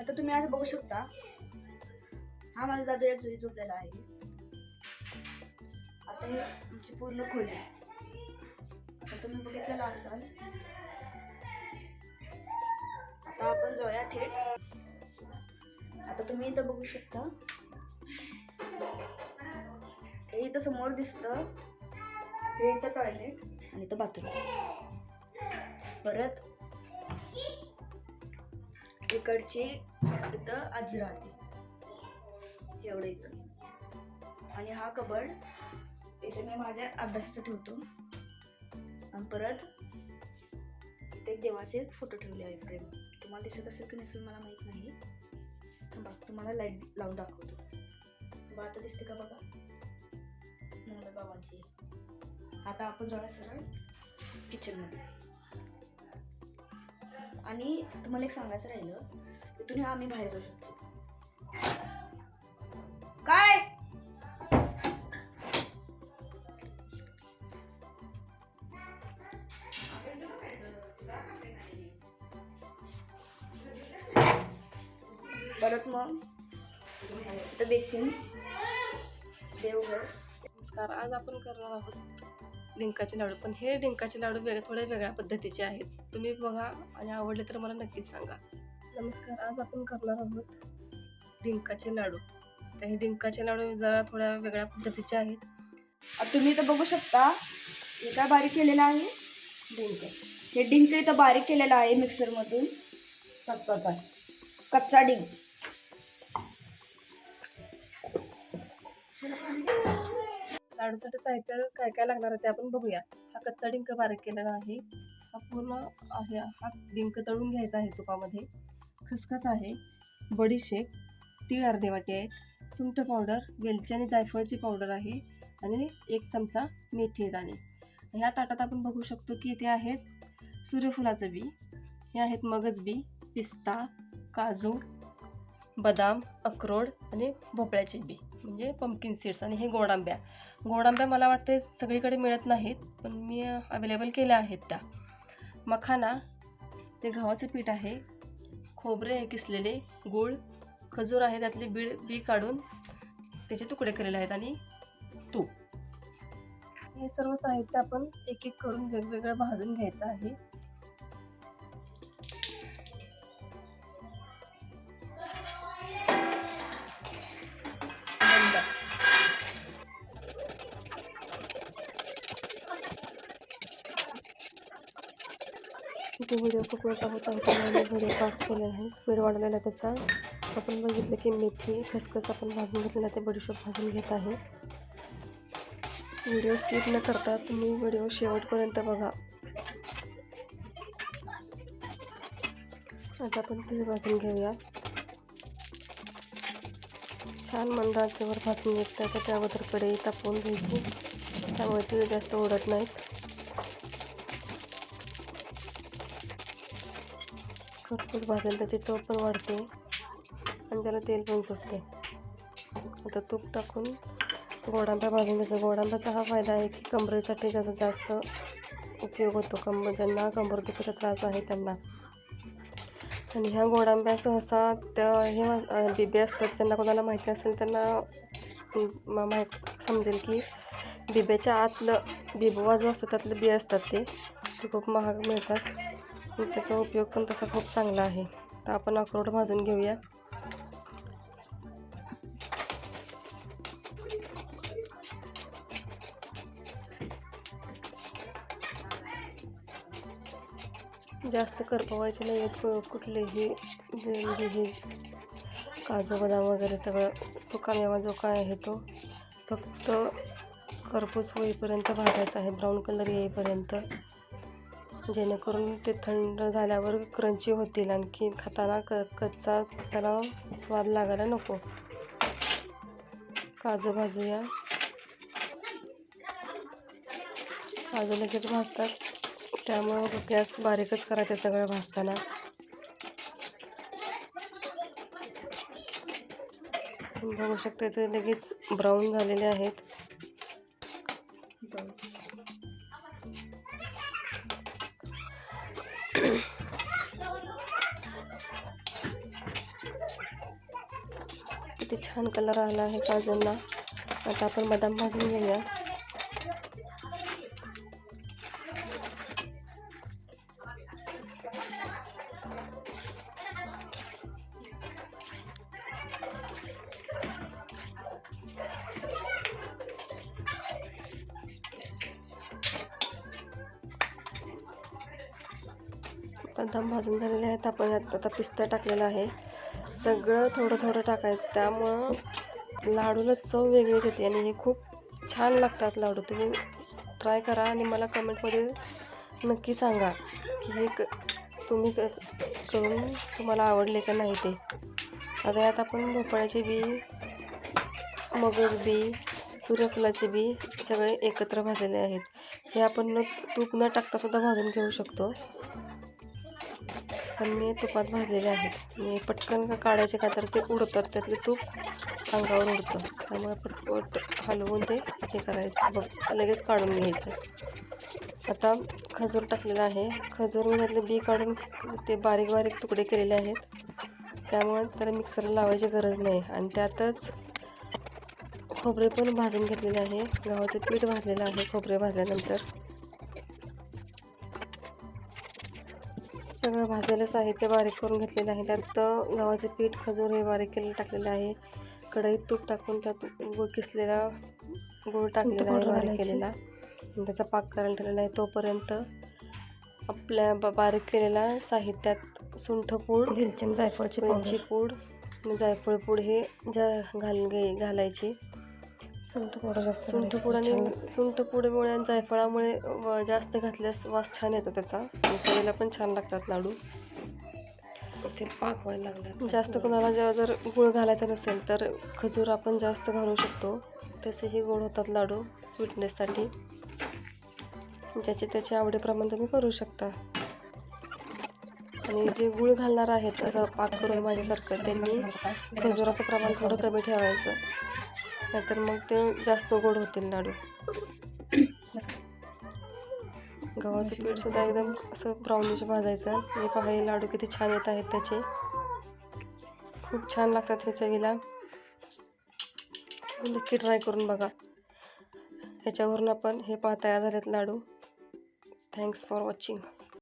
आता तुम्ही आज बघू शकता. हा माझा दादा या जुई झोपलेला आहे. आता ही आमची पूर्ण खोली आहे. आता तुम्ही बघितलेला असाल. आता आपण जाऊया थेट. आता तुम्ही इथं बघू शकता. हे इथं समोर दिसतं. हे इथं टॉयलेट आणि इथं बाथरूम परत इकडची इथं आजी राहते एवढं इथं. आणि हा कबड इथे मी माझ्या अभ्यासाचं ठेवतो. आणि परत इथे एक देवाचे फोटो ठेवले आहे फ्रेम. तुम्हाला दिसत असेल की नसेल मला माहीत नाही. थांबा तुम्हाला लाइट लावून दाखवतो. आता दिसते का बघा? मुलं बाबांची. आता आपण जाऊया सरळ किचनमध्ये आणि तुम्हाला एक सांगायचं राहिलं इथून आम्ही बाहेर जाऊ शकतो. काय? परत मग बेसिन देवघर. नमस्कार आज आपण करणार आहोत डिंकाचे लाडू पण हे डिंकाचे लाडू वेगळ्या थोड्या वेगळ्या पद्धतीचे आहेत. तुम्ही बघा आणि आवडले तर मला नक्कीच सांगा. नमस्कार आज आपण करणार आहोत डिंकाचे लाडू. तर हे डिंकाचे लाडू जरा थोड्या वेगळ्या पद्धतीचे आहेत. आता तुम्ही इथं बघू शकता हे काय बारीक केलेलं आहे? डिंक. हे डिंक इथं बारीक केलेलं आहे मिक्सरमधून. कच्चाच. कच्चा डिंक. लाडूसाठी साहित्य काय काय लागणार आहे ते आपण बघूया. हा कच्चा डिंक बारीक केलेला आहे. हा पूर्ण आहे हा डिंक तळून घ्यायचा आहे तुपामध्ये. खसखस आहे बडीशेप तीळ अर्धे वाटी आहेत सुंठ पावडर वेलची आणि जायफळची पावडर आहे आणि एक चमचा मेथी दाणे. ह्या ताटात आपण बघू शकतो की इथे आहेत सूर्यफुलाचं बी हे आहेत मगज बी पिस्ता काजू बदाम अक्रोड आणि भोपळ्याचे बी. म्हणजे पम्पकिन सीड्स आणि हे गोडांब्या. गोडांब्या मला वाटते सगळीकडे मिळत नाहीत पण मी अवेलेबल केल्या आहेत त्या. मखाना ते गव्हाचं पीठ आहे खोबरे किसलेले गूळ खजूर आहे त्यातले बीड बी काढून त्याचे तुकडे केलेले आहेत आणि तूप. हे सर्व साहित्य आपण एक एक करून वेगवेगळं भाजून घ्यायचं आहे. इथे व्हिडिओ पकडत होता होता त्यामुळे व्हिडिओ पास केला आहे. स्पीड वाढलेला त्याचा. आपण बघितलं की मेथी खसखस आपण भाजून घेतलेला ते बडीशोप भाजून घेत आहे. व्हिडिओ स्किप न करता तुम्ही व्हिडिओ शेवटपर्यंत बघा. आता आपण तीळ भाजून घेऊया. छान मंद आचेवर भाजून घेत तर त्या अगोदर तापवून घ्यायची. त्यामुळे तीळ जास्त ओढत नाहीत. भरपूर भाजेल त्याची चव पण वाढते आणि त्याला तेल पण सुटते. आता तूप टाकून गोडांबा भाजून घ्यायचा गोडांब्याचा हा फायदा आहे की कमरेसाठी त्याचा जास्त उपयोग होतो. कंबर ज्यांना कंबर कंबरदुखीचा त्रास आहे त्यांना. आणि ह्या गोडांब्या सहसा त्या हे बिबे असतात. त्यांना कोणाला माहिती असेल त्यांना माहीत समजेल की बिब्याच्या आतलं बिबवा जो असतो त्यातले बी असतात ते. खूप महाग मिळतात. त्याचा उपयोग पण तसा खूप चांगला आहे. तर आपण अक्रोड भाजून घेऊया. जास्त करपवायचे नाही आहेत कु- कुठलेही जे म्हणजे हे काजू बदाम वगैरे सगळं सुकामेवा जो काय आहे तो फक्त करपूस होईपर्यंत भाजायचा आहे. ब्राऊन कलर येईपर्यंत. जेणेकरून ते थंड झाल्यावर क्रंची होतील. आणखी खाताना क कच्चा त्याला स्वाद लागायला नको. काजू भाजूया. काजू लगेच भाजतात त्यामुळं गॅस बारीकच करायचा सगळं भाजताना. बघू शकता ते लगेच ब्राऊन झालेले आहेत. किती छान कलर आला आहे काजूंना आता आपण बदाम भाजून घेऊया. बदाम भाजून झालेले आहेत. आपण आता पिस्ता टाकलेला आहे. सगळं थोडं थोडं टाकायचं. त्यामुळं लाडूला चव वेगळीच येते आणि हे खूप छान लागतात लाडू. तुम्ही ट्राय करा आणि मला कमेंटमध्ये नक्की सांगा की हे क तुम्ही क करून तुम्हाला आवडले का नाही ते. आता यात आपण भोपळ्याचे बी मगर बी सूर्यफुलाचे बी सगळे एकत्र भाजलेले आहेत. हे आपण न तूप न टाकतासुद्धा भाजून घेऊ शकतो. पण मी तुपात भाजलेले आहेत. मी पटकन का काढायचे का तर ते उडतात त्यातले तूप अंगावर उडतं. त्यामुळे पटपट हलवून ते हे करायचं. बघ लगेच काढून घ्यायचं. आता खजूर टाकलेला आहे. खजूर मी त्यातले बी काढून ते बारीक बारीक तुकडे केलेले आहेत. त्यामुळे त्याला मिक्सरला लावायची गरज नाही. आणि त्यातच खोबरे पण भाजून घेतलेले आहे. गव्हाचं पीठ भाजलेलं आहे खोबरे भाजल्यानंतर. सगळं भाजलेलं साहित्य बारीक करून घेतलेलं आहे. त्यात गव्हाचे पीठ खजूर हे बारीक केलेलं टाकलेलं आहे. कढईत तूप टाकून त्यात गुळ किसलेला गुळ टाकलेला आहे बारीक केलेला. त्याचा पाक करायला ठेवलेला आहे. तोपर्यंत आपल्या ब बारीक केलेल्या साहित्यात सुंठपूड वेलची जायफळची वेलची पूड आणि जायफळ पूड हे जा घाल घे घालायची. सुंठ पावडर जास्त सुंठ पूड आणि सुंठ पुडीमुळे आणि जायफळामुळे जास्त घातल्यास वास छान येतो त्याचा. चवीला पण छान लागतात लाडू. ते पाक व्हायला लागला जास्त कोणाला जेव्हा जर गुळ घालायचा नसेल तर खजूर आपण जास्त घालू शकतो. तसेही गोड होतात लाडू स्वीटनेससाठी. ज्याचे त्याच्या आवडीप्रमाणे तुम्ही करू शकता. आणि जे गुळ घालणार आहेत असं पाक करून माझ्यासारखं त्यांनी खजुराचं प्रमाण थोडं कमी ठेवायचं. नाहीतर मग ते जास्त गोड होतील लाडू. गव्हाचं पीठ सुद्धा एकदम असं ब्राउनिश भाजायचं. हे पहा हे लाडू किती छान येत आहेत त्याचे. खूप छान लागतात हे चवीला. नक्की ट्राय करून बघा. ह्याच्यावरून आपण हे पहा तयार झालेत लाडू. Thanks for watching